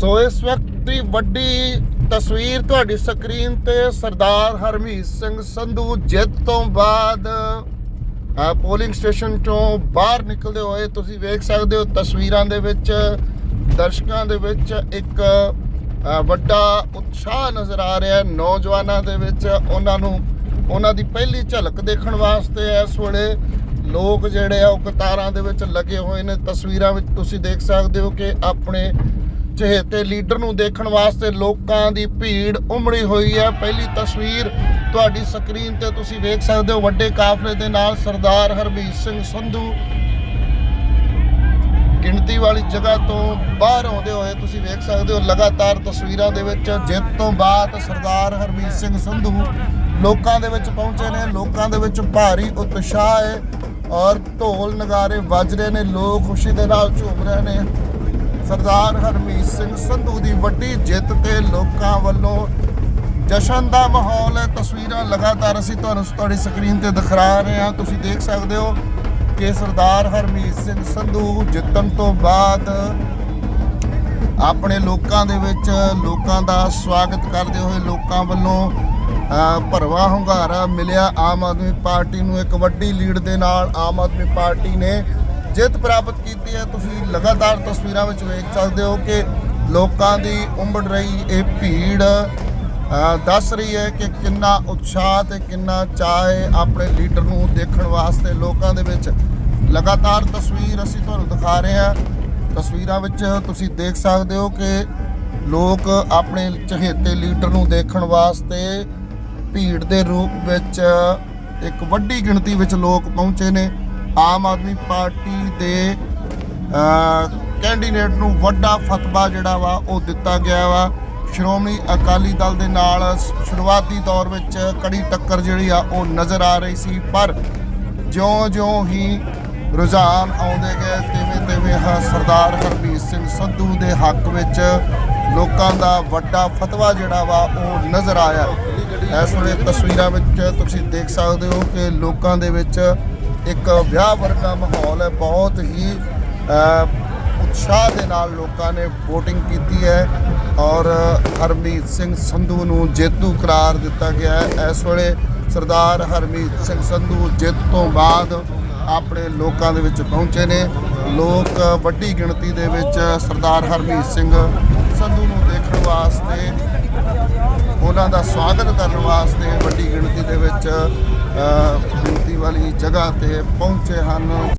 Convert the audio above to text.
ਸੋ ਇਸ ਵਕਤ ਦੀ ਵੱਡੀ ਤਸਵੀਰ ਤੁਹਾਡੀ ਸਕਰੀਨ ਤੇ ਸਰਦਾਰ ਹਰਮੀਤ ਸਿੰਘ ਸੰਧੂ ਜਿੱਤ ਤੋਂ ਬਾਅਦ ਪੋਲਿੰਗ ਸਟੇਸ਼ਨ ਤੋਂ ਬਾਹਰ ਨਿਕਲਦੇ ਹੋਏ ਤੁਸੀਂ ਵੇਖ ਸਕਦੇ ਹੋ ਤਸਵੀਰਾਂ ਦੇ ਵਿੱਚ, ਦਰਸ਼ਕਾਂ ਦੇ ਵਿੱਚ ਇੱਕ ਵੱਡਾ ਉਤਸ਼ਾਹ ਨਜ਼ਰ ਆ ਰਿਹਾ ਹੈ। ਨੌਜਵਾਨਾਂ ਦੇ ਵਿੱਚ ਉਹਨਾਂ ਨੂੰ, ਉਹਨਾਂ ਦੀ ਪਹਿਲੀ ਝਲਕ ਦੇਖਣ ਵਾਸਤੇ ਇਸ ਵੇਲੇ ਲੋਕ ਜਿਹੜੇ ਆ ਉਹ ਕਤਾਰਾਂ ਦੇ ਵਿੱਚ ਲੱਗੇ ਹੋਏ ਨੇ। ਤਸਵੀਰਾਂ ਵਿੱਚ ਤੁਸੀਂ ਦੇਖ ਸਕਦੇ ਹੋ ਕਿ ਆਪਣੇ ਚਹੇਤੇ ਲੀਡਰ ਨੂੰ ਦੇਖਣ ਵਾਸਤੇ ਲੋਕਾਂ ਦੀ ਭੀੜ ਉਮੜੀ ਹੋਈ ਹੈ। ਪਹਿਲੀ ਤਸਵੀਰ ਤੁਹਾਡੀ ਸਕਰੀਨ ਤੇ ਤੁਸੀਂ ਵੇਖ ਸਕਦੇ ਹੋ। ਵੱਡੇ ਕਾਫਲੇ ਦੇ ਨਾਲ ਸਰਦਾਰ ਹਰਮੀਤ ਸਿੰਘ ਸੰਧੂ ਗਿਣਤੀ ਵਾਲੀ ਜਗ੍ਹਾ ਤੋਂ ਬਾਹਰ ਆਉਂਦੇ ਹੋਏ ਤੁਸੀਂ ਵੇਖ ਸਕਦੇ ਹੋ। ਲਗਾਤਾਰ ਤਸਵੀਰਾਂ ਦੇ ਵਿੱਚ ਜਿੱਤ ਤੋਂ ਬਾਅਦ ਸਰਦਾਰ ਹਰਮੀਤ ਸਿੰਘ ਸੰਧੂ ਲੋਕਾਂ ਦੇ ਵਿੱਚ ਪਹੁੰਚੇ ਨੇ। ਲੋਕਾਂ ਦੇ ਵਿੱਚ ਭਾਰੀ ਉਤਸ਼ਾਹ ਹੈ ਔਰ ਢੋਲ ਨਗਾਰੇ ਵੱਜ ਰਹੇ ਨੇ। ਲੋਕ ਖੁਸ਼ੀ ਦੇ ਨਾਲ ਝੂਮ ਰਹੇ ਨੇ। ਸਰਦਾਰ ਹਰਮੀਤ ਸਿੰਘ ਸੰਧੂ ਦੀ ਵੱਡੀ ਜਿੱਤ ਤੇ ਲੋਕਾਂ ਵੱਲੋਂ ਜਸ਼ਨ ਦਾ ਮਾਹੌਲ ਹੈ। ਤਸਵੀਰਾਂ ਲਗਾਤਾਰ ਅਸੀਂ ਤੁਹਾਨੂੰ ਤੁਹਾਡੀ ਸਕਰੀਨ ਤੇ ਦਿਖਾ ਰਹੇ ਹਾਂ। ਤੁਸੀਂ ਦੇਖ ਸਕਦੇ ਹੋ ਕਿ ਸਰਦਾਰ ਹਰਮੀਤ ਸਿੰਘ ਸੰਧੂ ਜਿੱਤਣ ਤੋਂ ਬਾਅਦ ਆਪਣੇ ਲੋਕਾਂ ਦੇ ਵਿੱਚ ਲੋਕਾਂ ਦਾ ਸਵਾਗਤ ਕਰਦੇ ਹੋਏ ਲੋਕਾਂ ਵੱਲੋਂ ਅ, ਭਰਵਾਂ ਹੁੰਗਾਰਾ ਮਿਲਿਆ। ਆਮ ਆਦਮੀ ਪਾਰਟੀ ਨੂੰ ਇੱਕ ਵੱਡੀ ਲੀਡ ਦੇ ਨਾਲ ਆਮ ਆਦਮੀ ਪਾਰਟੀ ਨੇ ਜਿੱਤ ਪ੍ਰਾਪਤ ਕੀਤੀ ਹੈ, ਤੁਸੀਂ ਲਗਾਤਾਰ ਤਸਵੀਰਾਂ ਵਿੱਚ ਵੇਖ ਸਕਦੇ ਹੋ ਕਿ ਲੋਕਾਂ ਦੀ ਉਮੜ ਰਹੀ ਇਹ ਭੀੜ ਦੱਸ ਰਹੀ ਹੈ ਕਿ ਕਿੰਨਾ ਉਤਸ਼ਾਹ ਤੇ ਕਿੰਨਾ ਚਾਅ ਹੈ ਆਪਣੇ ਲੀਡਰ ਨੂੰ ਦੇਖਣ ਵਾਸਤੇ। ਲੋਕਾਂ ਦੇ ਵਿੱਚ ਲਗਾਤਾਰ ਤਸਵੀਰ ਅਸੀਂ ਤੁਹਾਨੂੰ ਦਿਖਾ ਰਹੇ ਹਾਂ। ਤਸਵੀਰਾਂ ਵਿੱਚ ਤੁਸੀਂ ਦੇਖ ਸਕਦੇ ਹੋ ਕਿ ਲੋਕ ਆਪਣੇ ਚਹੇਤੇ ਲੀਡਰ ਨੂੰ ਦੇਖਣ ਵਾਸਤੇ ਭੀੜ ਦੇ ਰੂਪ ਵਿੱਚ ਇੱਕ ਵੱਡੀ ਗਿਣਤੀ ਵਿੱਚ ਲੋਕ ਪਹੁੰਚੇ ਨੇ। ਆਮ ਆਦਮੀ ਪਾਰਟੀ ਦੇ ਕੈਂਡੀਡੇਟ ਨੂੰ ਵੱਡਾ ਫਤਵਾ ਜਿਹੜਾ ਵਾ ਉਹ ਦਿੱਤਾ ਗਿਆ ਵਾ। ਸ਼੍ਰੋਮਣੀ ਅਕਾਲੀ ਦਲ ਦੇ ਨਾਲ ਸ਼ੁਰੂਆਤੀ ਦੌਰ ਵਿੱਚ ਕੜੀ ਟੱਕਰ ਜਿਹੜੀ ਆ ਉਹ ਨਜ਼ਰ ਆ ਰਹੀ ਸੀ, ਪਰ ਜਿਉਂ-ਜਿਉਂ ਹੀ ਰੁਝਾਨ ਆਉਂਦੇ ਗਏ ਤਿਵੇਂ ਤਿਵੇਂ ਹ, ਸਰਦਾਰ ਹਰਮੀਤ ਸਿੰਘ ਸੰਧੂ ਦੇ ਹੱਕ ਵਿੱਚ ਲੋਕਾਂ ਦਾ ਵੱਡਾ ਫਤਵਾ ਜਿਹੜਾ ਵਾ ਉਹ ਨਜ਼ਰ ਆਇਆ। ਇਸ ਵੇਲੇ ਤਸਵੀਰਾਂ ਵਿੱਚ ਤੁਸੀਂ ਦੇਖ ਸਕਦੇ ਹੋ ਕਿ ਲੋਕਾਂ ਦੇ ਵਿੱਚ ਇੱਕ ਵਿਆਹ ਵਰਗਾ ਮਾਹੌਲ ਹੈ, ਬਹੁਤ ਹੀ ਉਤਸ਼ਾਹ ਦੇ ਨਾਲ ਲੋਕਾਂ ਨੇ VOTING ਕੀਤੀ ਹੈ ਔਰ ਹਰਮੀਤ ਸਿੰਘ ਸੰਧੂ ਨੂੰ ਜੇਤੂ ਕਰਾਰ ਦਿੱਤਾ ਗਿਆ ਹੈ। ਇਸ ਵੇਲੇ ਸਰਦਾਰ ਹਰਮੀਤ ਸਿੰਘ ਸੰਧੂ ਜਿੱਤ ਤੋਂ ਬਾਅਦ ਆਪਣੇ ਲੋਕਾਂ ਦੇ ਵਿੱਚ ਪਹੁੰਚੇ ਨੇ। ਲੋਕ ਵੱਡੀ ਗਿਣਤੀ ਦੇ ਵਿੱਚ ਸਰਦਾਰ ਹਰਮੀਤ ਸਿੰਘ ਸੰਧੂ ਨੂੰ ਦੇਖਣ ਵਾਸਤੇ, ਉਹਨਾਂ ਦਾ ਸਵਾਗਤ ਕਰਨ ਵਾਸਤੇ ਵੱਡੀ ਗਿਣਤੀ ਦੇ ਵਿੱਚ ਵਾਲੀ ਜਗ੍ਹਾ ਤੇ ਪਹੁੰਚੇ ਹਨ।